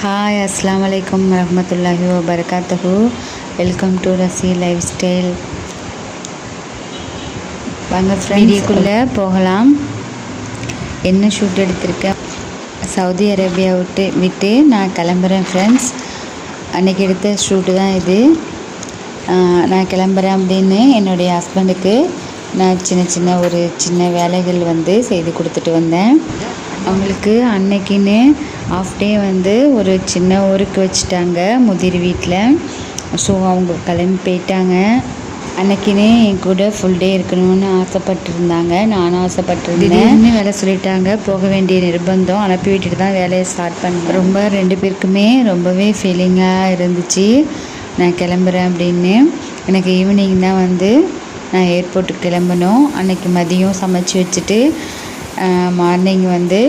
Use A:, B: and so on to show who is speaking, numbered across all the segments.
A: Hi அஸ்லாம் வலைக்கம் வரமத்துல்லாஹி வபரகாத்தஹு welcome to Rasi life style வாங்க வீடியோக்குள்ளே போகலாம். என்ன ஷூட் எடுத்திருக்கேன் சவுதி அரேபியா விட்டு விட்டு நான் கிளம்புறேன் ஃப்ரெண்ட்ஸ் அன்றைக்கி எடுத்த ஷூட்டு தான் இது. நான் கிளம்புறேன் அப்படின்னு என்னுடைய ஹஸ்பண்டுக்கு நான் சின்ன சின்ன ஒரு சின்ன வேலைகள் வந்து செய்து கொடுத்துட்டு வந்தேன். அவங்களுக்கு அன்னைக்குன்னு ஆஃப் டே வந்து ஒரு சின்ன ஊருக்கு வச்சுட்டாங்க முதிர் வீட்டில் ஸோ அவங்க கிளம்பி போயிட்டாங்க. அன்னைக்குன்னு என் கூட ஃபுல் டே இருக்கணும்னு ஆசைப்பட்டிருந்தாங்க. நானும் ஆசைப்பட்டிருந்தேன். வேலை சொல்லிட்டாங்க. போக வேண்டிய நிர்பந்தம். அனுப்பி விட்டுட்டு தான் வேலையை ஸ்டார்ட் பண்ணேன். ரொம்ப ரெண்டு பேருக்குமே ரொம்பவே ஃபீலிங்காக இருந்துச்சு. நான் கிளம்புறேன் அப்படின்னு. எனக்கு ஈவினிங் தான் வந்து நான் ஏர்போர்ட்டுக்கு கிளம்பணும். அன்னைக்கு மதியம் சமைச்சு வச்சுட்டு மார்னிங் வந்து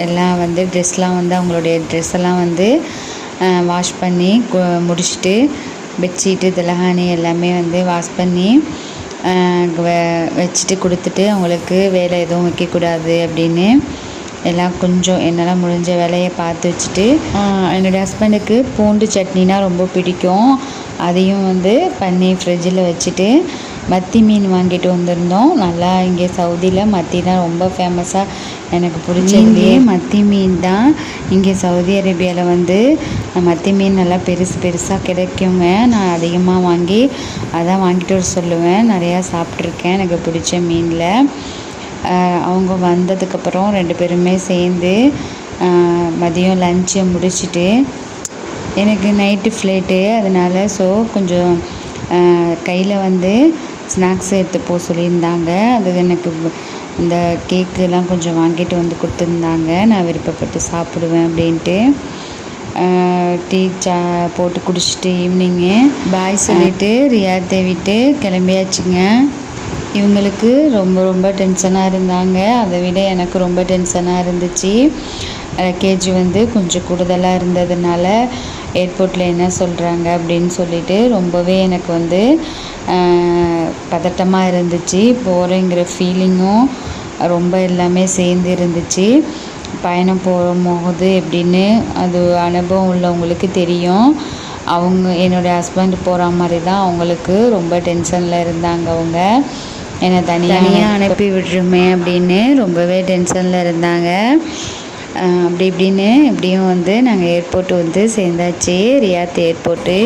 A: எல்லாம் வந்து ட்ரெஸ்லாம் வந்து அவங்களுடைய ட்ரெஸ் எல்லாம் வந்து வாஷ் பண்ணி கு- முடிச்சுட்டு பெட்ஷீட்டு தலகாணி எல்லாமே வந்து வாஷ் பண்ணி வ- வச்சுட்டு கொடுத்துட்டு அவங்களுக்கு வேலை எதுவும் வைக்கக்கூடாது அப்படின்னு எல்லாம் கொஞ்சம் என்னால் முடிஞ்ச வேலையை பார்த்து வச்சுட்டு என்னுடைய ஹஸ்பண்டுக்கு பூண்டு சட்னினா ரொம்ப பிடிக்கும். அதையும் வந்து பண்ணி ஃப்ரிட்ஜில் வச்சுட்டு மத்தி மீன் வாங்கிட்டு வந்திருந்தோம். நல்லா இங்கே சவுதியில் மத்தி தான் ரொம்ப ஃபேமஸாக எனக்கு பிடிச்சதுலேயே மத்தி மீன் தான். இங்கே சவுதி அரேபியாவில் வந்து மத்தி மீன் நல்லா பெருசு பெருசாக கிடைக்குங்க. நான் அதிகமாக வாங்கி அதான் வாங்கிட்டு வர சொல்லுவேன். நிறையா சாப்பிட்ருக்கேன் எனக்கு பிடிச்ச மீனில். அவங்க வந்ததுக்கப்புறம் ரெண்டு பேருமே சேர்ந்து மதியம் லஞ்சை முடிச்சிட்டு எனக்கு நைட்டு ஃப்ளைட்டு அதனால் ஸோ கொஞ்சம் கையில் வந்து ஸ்நாக்ஸ் எடுத்து போக சொல்லியிருந்தாங்க. அது எனக்கு இந்த கேக்குலாம் கொஞ்சம் வாங்கிட்டு வந்து கொடுத்துருந்தாங்க. நான் விருப்பப்பட்டு சாப்பிடுவேன் அப்படின்ட்டு. டீ சா போட்டு குடிச்சிட்டு ஈவினிங்கு பாய் சொல்லிட்டு ரியாத்தை விட்டு கிளம்பியாச்சுங்க. இவங்களுக்கு ரொம்ப ரொம்ப டென்ஷனாக இருந்தாங்க. அதை விட எனக்கு ரொம்ப டென்ஷனாக இருந்துச்சு. லக்கேஜ் வந்து கொஞ்சம் கூடுதலாக இருந்ததுனால ஏர்போர்ட்டில் என்ன சொல்கிறாங்க அப்படின்னு சொல்லிட்டு ரொம்பவே எனக்கு வந்து பதட்டமாக இருந்துச்சு. போகிறேங்கிற ஃபீலிங்கும் ரொம்ப எல்லாமே சேர்ந்து இருந்துச்சு. பயணம் போகும்போது எப்படின்னு அது அனுபவம் உள்ளவங்களுக்கு தெரியும். அவங்க என்னுடைய ஹஸ்பண்ட் போகிற மாதிரி தான் அவங்களுக்கு ரொம்ப டென்ஷனில் இருந்தாங்க அவங்க. என்னை தனியாக அனுப்பி விட்டுருமே அப்படின்னு ரொம்பவே டென்ஷனில் இருந்தாங்க. அப்படி இப்படின்னு எப்படியும் வந்து நாங்கள் ஏர்போர்ட் வந்து சேர்ந்தாச்சு. ரியாத் ஏர்போர்ட்டு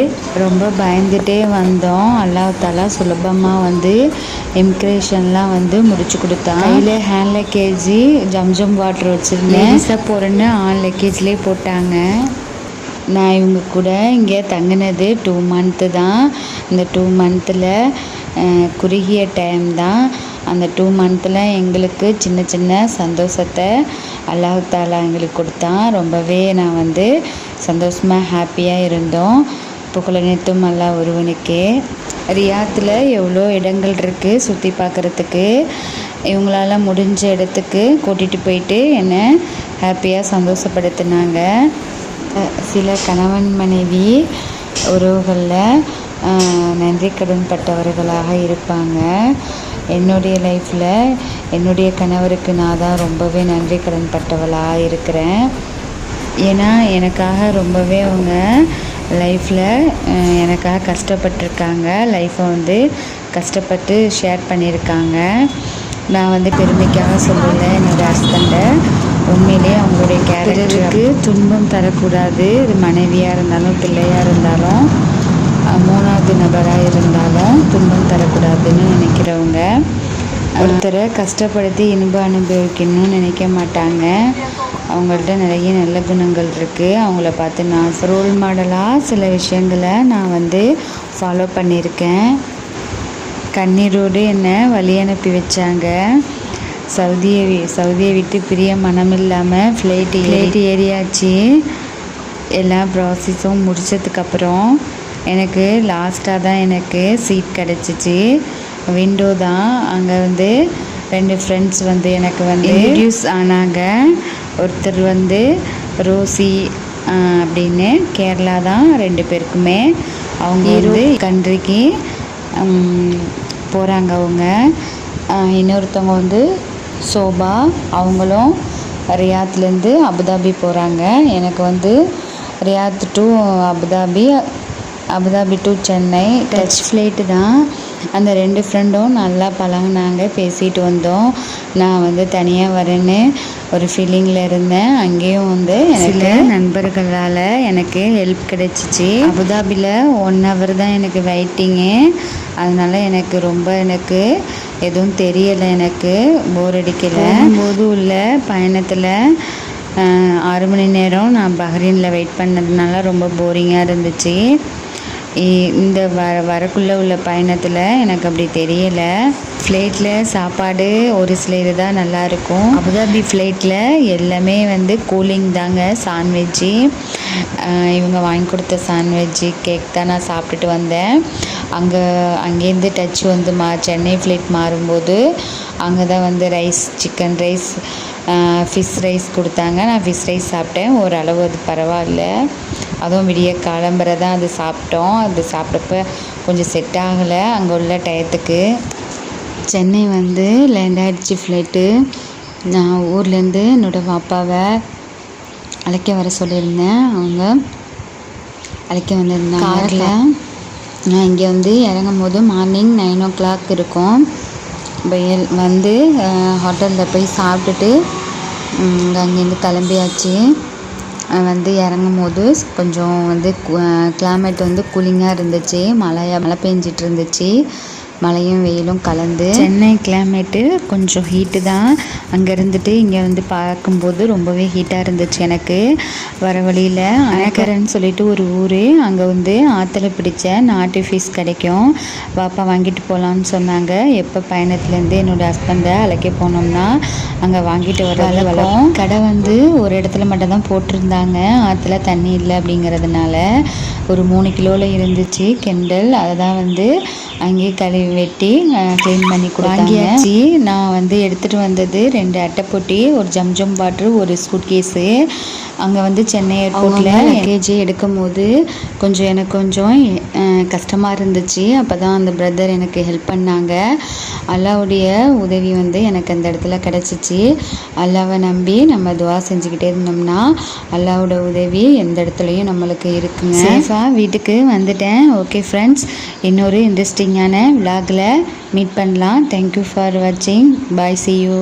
A: ரொம்ப பயந்துட்டே வந்தோம். அல்லாஹ் தாலா சுலபமாக வந்து இமிக்ரேஷன்லாம் வந்து முடிச்சு கொடுத்தான். கையில் ஹேண்ட் லக்கேஜி ஜம்ஜம் வாட்டர் வச்சுருந்தேன். போகிறேன்னு ஆன் லக்கேஜ்லேயே போட்டாங்க. நான் இவங்க கூட இங்கே தங்கினது டூ மந்த்து தான். இந்த டூ மந்த்தில் குறுகிய டைம் தான். அந்த டூ மந்த்தில் எங்களுக்கு சின்ன சின்ன சந்தோஷத்தை அல்லாஹ் தாலா எங்களுக்கு கொடுத்தான் ரொம்பவே நான் வந்து சந்தோஷமாக ஹாப்பியாக இருந்தோம். புகழனைத்தும் அல்லா ஒருவனுக்கே. ரியாத்தில் எவ்வளோ இடங்கள் இருக்குது சுற்றி பார்க்குறதுக்கு இவங்களால முடிஞ்ச இடத்துக்கு கூட்டிகிட்டு போயிட்டு என்னை ஹாப்பியாக சந்தோஷப்படுத்தினாங்க. சில கணவன் மனைவி உறவுகளில் நன்றி கடன் பட்டவர்களாக இருப்பாங்க. என்னுடைய லைஃப்பில் என்னுடைய கணவருக்கு நான் தான் ரொம்பவே நன்றி கடன் பட்டவளாக இருக்கிறேன். ஏன்னா எனக்காக ரொம்பவே அவங்க லைஃப்பில் எனக்காக கஷ்டப்பட்டிருக்காங்க. லைஃப்பை வந்து கஷ்டப்பட்டு ஷேர் பண்ணியிருக்காங்க. நான் வந்து பெருமைக்காக சொல்லலை என்னோடய ஹஸ்பண்டை உண்மையிலே அவங்களுடைய கேரக்டருக்கு துன்பம் தரக்கூடாது. இது மனைவியாக இருந்தாலும் பிள்ளையாக இருந்தாலும் மூணாவது நபராக இருந்தாலும் துன்பம் தரக்கூடாதுன்னு நினைக்கிறவங்க. ஒருத்தரை கஷ்டப்படுத்தி இன்பம் அனுபவிக்கணும்னு நினைக்க மாட்டாங்க. அவங்கள்ட்ட நிறைய நல்ல குணங்கள் இருக்குது அவங்கள பார்த்து நான் ரோல் மாடலாக சில விஷயங்களை நான் வந்து ஃபாலோ பண்ணியிருக்கேன். கண்ணீரோடு என்னை வழி அனுப்பி வச்சாங்க. சவுதியை சவுதியை விட்டு பிரிய மனம் இல்லாமல் ஃப்ளைட் ஃப்ளைட் ஏறியாச்சு. எல்லா ப்ராசஸும் முடிச்சதுக்கப்புறம் எனக்கு லாஸ்ட்டாக தான் எனக்கு சீட் கிடச்சிச்சு. விண்டோ தான். அங்கே வந்து ரெண்டு ஃப்ரெண்ட்ஸ் வந்து எனக்கு வந்து இன்ட்ரடியூஸ் ஆனாங்க. ஒருத்தர் வந்து ரோசி அப்படின்னு கேரளா தான் ரெண்டு பேருக்குமே. அவங்க வந்து கண்ட்ரிக்கு போகிறாங்க அவங்க. இன்னொருத்தவங்க வந்து சோபா அவங்களும் ரியாத்லேருந்து அபுதாபி போகிறாங்க எனக்கு வந்து Riyadh to Abu Dhabi Abu Dhabi to Chennai touch flight தான். அந்த ரெண்டு ஃப்ரெண்டும் நல்லா பழகுனாங்க பேசிட்டு வந்தோம். நான் வந்து தனியாக வரேன்னு ஒரு ஃபீலிங்கில் இருந்தேன். அங்கேயும் வந்து சில நண்பர்களால் எனக்கு ஹெல்ப் கிடைச்சிச்சு. அபுதாபியில் ஒன் ஹவர் தான் எனக்கு வெயிட்டிங்கு அதனால எனக்கு ரொம்ப எனக்கு எதுவும் தெரியலை எனக்கு. போர் அடிக்கலை. போது உள்ள பயணத்தில் ஆறு மணி நேரம் நான் பஹ்ரைனில் வெயிட் பண்ணதுனால ரொம்ப போரிங்காக இருந்துச்சு. இந்த வ வரக்குள்ளே உள்ள பயணத்தில் எனக்கு அப்படி தெரியலை. ஃப்ளைட்டில் சாப்பாடு ஒரு சில இது தான் நல்லாயிருக்கும் அபுதாபி ஃப்ளைட்டில் எல்லாமே வந்து கூலிங் தாங்க சாண்ட்விட்ஜு இவங்க வாங்கி கொடுத்த சாண்ட்விட்ஜு கேக் தான் நான் சாப்பிட்டுட்டு வந்தேன். அங்கே அங்கேருந்து டச் வந்து மா சென்னை ஃப்ளைட் மாறும்போது அங்கே தான் வந்து rice chicken rice fish rice கொடுத்தாங்க. நான் ஃபிஷ் ரைஸ் சாப்பிட்டேன். ஓரளவு அது பரவாயில்ல. அதுவும் விடிய காலம்பரை தான் அது சாப்பிட்டோம். அது சாப்பிட்டப்ப கொஞ்சம் செட் ஆகலை. அங்கே உள்ள டயத்துக்கு. சென்னை வந்து லேண்ட் ஆகிடுச்சு ஃப்ளைட்டு நான் ஊர்லேருந்து என்னோடய அப்பாவை அழைக்க வர சொல்லியிருந்தேன். அவங்க அழைக்க வந்திருந்தாங்க. காரில். நான் இங்கே வந்து இறங்கும் போது மார்னிங் நைன் ஓ கிளாக் இருக்கும் வந்து ஹோட்டலில் போய் சாப்பிட்டுட்டு அங்கேருந்து கிளம்பியாச்சு. வந்து இறங்கும் போது கொஞ்சம் வந்து கிளைமேட் வந்து கூலிங்காக இருந்துச்சு. மழையா மழை பெஞ்சிட்டு இருந்துச்சு. மழையும் வெயிலும் கலந்து சென்னை கிளைமேட்டு கொஞ்சம் ஹீட்டு தான். அங்கே இருந்துட்டு இங்கே வந்து பார்க்கும்போது ரொம்பவே ஹீட்டாக இருந்துச்சு எனக்கு. வர வழியில் அணக்கரைன்னு சொல்லிட்டு ஒரு ஊர். அங்கே வந்து ஆற்றுல பிடிச்ச நாட்டு ஃபிஷ் கிடைக்கும். பாப்பா வாங்கிட்டு போகலான்னு சொன்னாங்க. எப்போ பயணத்துலேருந்து என்னோட ஹஸ்பண்டை அழைக்க போனோம்னா அங்கே வாங்கிட்டு வர வழக்கம். கடை வந்து ஒரு இடத்துல மட்டும் தான் போட்டிருந்தாங்க. ஆற்றுல தண்ணி இல்லை அப்படிங்கிறதுனால. ஒரு மூணு கிலோவில் இருந்துச்சு கெண்டல். அதை தான் வந்து அங்கேயே கழுவி வெட்டி க்ளீன் பண்ணி கொடுத்தாங்க. நான் வந்து எடுத்துகிட்டு வந்தது ரெண்டு அட்டைப்பொட்டி ஒரு ஜம்ஜம் வாட்டர் ஒரு சூட் கேஸு அங்கே வந்து சென்னை ஏர்போர்ட்டில் லக்கேஜ் எடுக்கும் போது கொஞ்சம் எனக்கு கொஞ்சம் கஷ்டமாக இருந்துச்சு. அப்போ தான் அந்த பிரதர் எனக்கு ஹெல்ப் பண்ணாங்க. அல்லாவுடைய உதவி வந்து எனக்கு அந்த இடத்துல கிடச்சிச்சு. அல்லாவை நம்பி நம்ம துவா செஞ்சுக்கிட்டே இருந்தோம்னா அல்லாவோட உதவி எந்த இடத்துலையும் நம்மளுக்கு இருக்குங்க. சேஃபாக வீட்டுக்கு வந்துட்டேன். ஓகே ஃப்ரெண்ட்ஸ் இன்னொரு இன்ட்ரெஸ்டிங்கான விலாகில் மீட் பண்ணலாம். தேங்க்யூ ஃபார் வாட்சிங் பாய் see you.